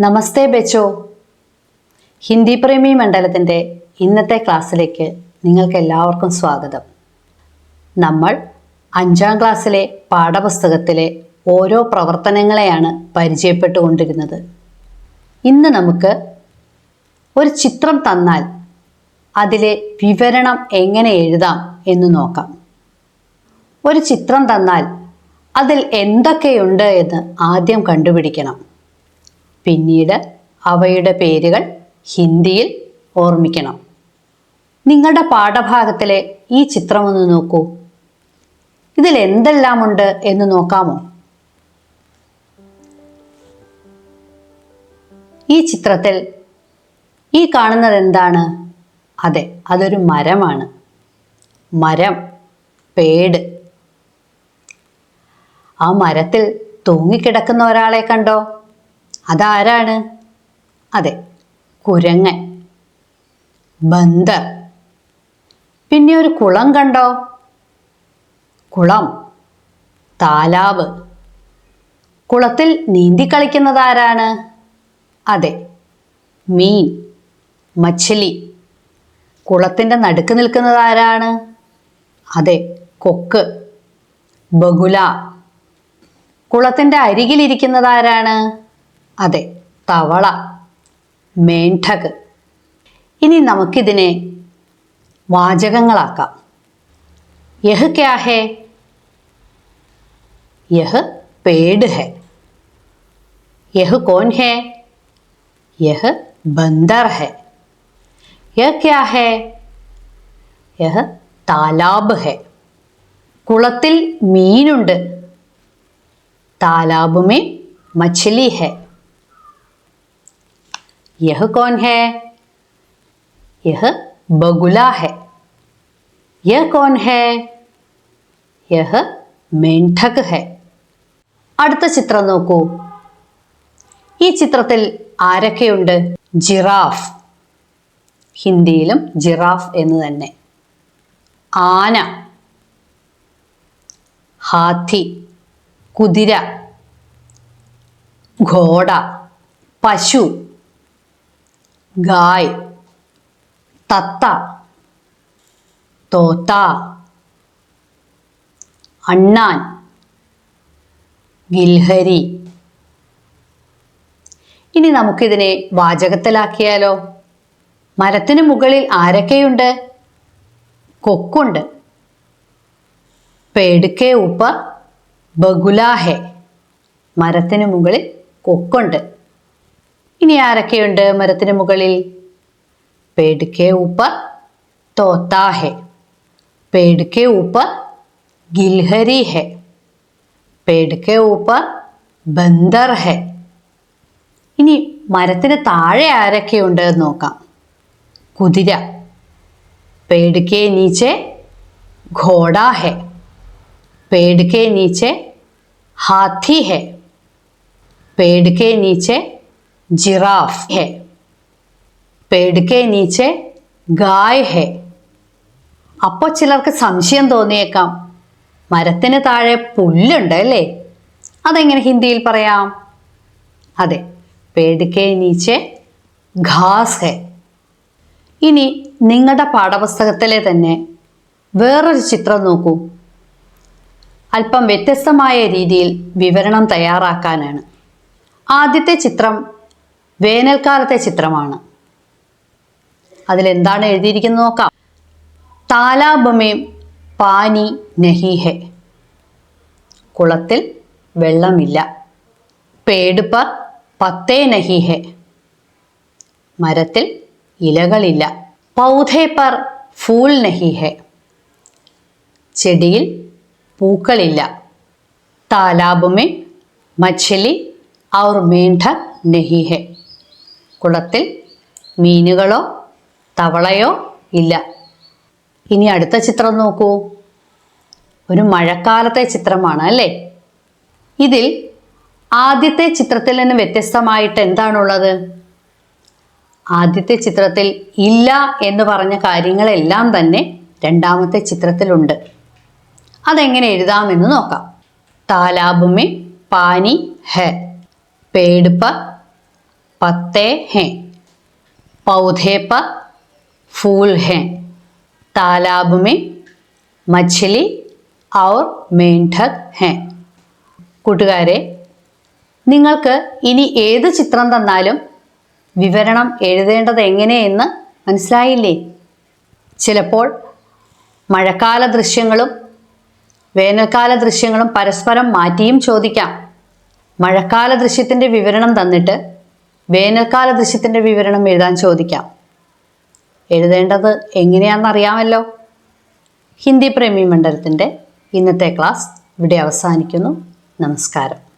നമസ്തേ ബെച്ചോ. ഹിന്ദി പ്രേമി മണ്ഡലത്തിന്റെ ഇന്നത്തെ ക്ലാസ്സിലേക്ക് നിങ്ങൾക്ക് എല്ലാവർക്കും സ്വാഗതം. നമ്മൾ അഞ്ചാം ക്ലാസ്സിലെ പാഠപുസ്തകത്തിലെ ഓരോ പ്രവർത്തനങ്ങളെയാണ് പരിചയപ്പെട്ടുകൊണ്ടിരുന്നത്. ഇന്ന് നമുക്ക് ഒരു ചിത്രം തന്നാൽ അതിലെ വിവരണം എങ്ങനെ എഴുതാം എന്ന് നോക്കാം. ഒരു ചിത്രം തന്നാൽ അതിൽ എന്തൊക്കെയുണ്ട് എന്ന് ആദ്യം കണ്ടുപിടിക്കണം. പിന്നീട് അവയുടെ പേരുകൾ ഹിന്ദിയിൽ ഓർമ്മിക്കണം. നിങ്ങളുടെ പാഠഭാഗത്തിലെ ഈ ചിത്രം ഒന്ന് നോക്കൂ. ഇതിൽ എന്തെല്ലാമുണ്ട് എന്ന് നോക്കാമോ? ഈ ചിത്രത്തിൽ ഈ കാണുന്നത് എന്താണ് അതെ അതൊരു മരമാണ്. മരം പേട്. ആ മരത്തിൽ തൂങ്ങിക്കിടക്കുന്ന ഒരാളെ കണ്ടോ? അതാരാണ്? അതെ കുരങ്ങൻ. ബന്ദർ. പിന്നെ ഒരു കുളം കണ്ടോ? കുളം താലാവ്. കുളത്തിൽ നീന്തി കളിക്കുന്നത് ആരാണ്? അതെ മീൻ മച്ചിലി. കുളത്തിന്റെ നടുക്ക് നിൽക്കുന്നത് ആരാണ്? അതെ കൊക്ക് ബഗുല. കുളത്തിന്റെ അരികിലിരിക്കുന്നത് ആരാണ്? അതെ തവള മേണ്ടക് ഇനി നമുക്കിതിനെ വാചകങ്ങളാക്കാം. യഹ് ക്യാ ഹേ? യഹ് പേട് ഹെ. യഹ് കോൻ ഹെ? യഹ് ബന്ദർ ഹെ. യഹ് ക്യാ ഹേ? യഹ് താലാബ് ഹെ. കുളത്തിൽ മീനുണ്ട്. താലാബ് മേ മച്ഛലി ഹെ. यह कौन है यह बगुला है यह कौन है यह मेंढक है അടുത്ത ചിത്രം നോക്കൂ ഈ ചിത്രത്തിൽ ആരൊക്കെയുണ്ട് ജിറാഫ് ഹിന്ദിയിലും ജിറാഫ് എന്ന് തന്നെ ആന ഹാത്തി കുതിര ഘോട പശു ഗായ് തത്ത തോത്ത അണ്ണാൻ ഗിൽഹരി. ഇനി നമുക്കിതിനെ വാചകത്തിലാക്കിയാലോ? മരത്തിന് മുകളിൽ ആരൊക്കെയുണ്ട്? കൊക്കുണ്ട്. പേടുക്കെ ഉപ്പ ബഗുലാഹെ. മരത്തിന് മുകളിൽ കൊക്കുണ്ട്. ഇനി ആരൊക്കെയുണ്ട് മരത്തിന് മുകളിൽ പേടുക്കെ ഊപ്പർ തോത്താ ഹെ പേടുക്കെ ഊപ്പർ ഗിൽഹരി ഹെ പേടുക്കെ ഊപ്പർ ബന്ദർ ഹെ ഇനി മരത്തിന് താഴെ ആരൊക്കെയുണ്ട് എന്ന് നോക്കാം കുതിര പേടുക്കെ നീച്ചെ ഘോഡ ഹെ पेड़ के नीचे हाथी है पेड़ के नीचे जिराफ है पेड़ के नीचे ഗായ് ഹെ അപ്പോൾ ചിലർക്ക് സംശയം തോന്നിയേക്കാം മരത്തിന് താഴെ പുല്ലുണ്ട് അല്ലേ അതെങ്ങനെ ഹിന്ദിയിൽ പറയാം അതെ പേടിക്കെ നീച്ചെ ഘാസ് ഹെ ഇനി നിങ്ങളുടെ പാഠപുസ്തകത്തിലെ തന്നെ വേറൊരു ചിത്രം നോക്കൂ അല്പം വ്യത്യസ്തമായ രീതിയിൽ വിവരണം തയ്യാറാക്കാനാണ് ആദ്യത്തെ ചിത്രം വേനൽക്കാലത്തെ ചിത്രമാണ്. അതിലെന്താണ് എഴുതിയിരിക്കുന്നത് നോക്കാം. താലാബമേം പാനി നഹി ഹെ. കുളത്തിൽ വെള്ളമില്ല. പേടുപ്പർ പർ പത്തേ നഹി ഹെ. മരത്തിൽ ഇലകളില്ല. പൗധേ പർ ഫൂൽ നഹി ഹെ. ചെടിയിൽ പൂക്കളില്ല. താലാബുമേ മച്ചലി ഔർ മേണ്ഠ നഹി ഹെ. കുളത്തിൽ മീനുകളോ തവളയോ ഇല്ല. ഇനി അടുത്ത ചിത്രം നോക്കൂ. ഒരു മഴക്കാലത്തെ ചിത്രമാണ് അല്ലേ? ഇതിൽ ആദ്യത്തെ ചിത്രത്തിൽ നിന്ന് വ്യത്യസ്തമായിട്ട് എന്താണുള്ളത്? ആദ്യത്തെ ചിത്രത്തിൽ ഇല്ല എന്ന് പറഞ്ഞ കാര്യങ്ങളെല്ലാം തന്നെ രണ്ടാമത്തെ ചിത്രത്തിലുണ്ട്. അതെങ്ങനെ എഴുതാമെന്ന് നോക്കാം. താലാബുമി പാനി ഹെ. പേടുപ്പ पत्ते हैं पौधे पर फूल हैं तालाब में मछली और मेंढक हैं കൂട്ടുകാരെ നിങ്ങൾക്ക് ഇനി ഏത് ചിത്രം തന്നാലും വിവരണം എഴുതേണ്ടത് എങ്ങനെയെന്ന് മനസ്സിലായില്ലേ ചിലപ്പോൾ മഴക്കാല ദൃശ്യങ്ങളും വേനൽക്കാല ദൃശ്യങ്ങളും പരസ്പരം മാറ്റിയും ചോദിക്കാം മഴക്കാല ദൃശ്യത്തിൻ്റെ വിവരണം തന്നിട്ട് വേനൽക്കാല ദൃശ്യത്തിന്റെ വിവരണം എഴുതാൻ ചോദിക്കാം. എഴുതേണ്ടത് എങ്ങനെയാണെന്നറിയാമല്ലോ ഹിന്ദി പ്രേമി മണ്ഡലത്തിന്റെ ഇന്നത്തെ ക്ലാസ് ഇവിടെ അവസാനിക്കുന്നു. നമസ്കാരം.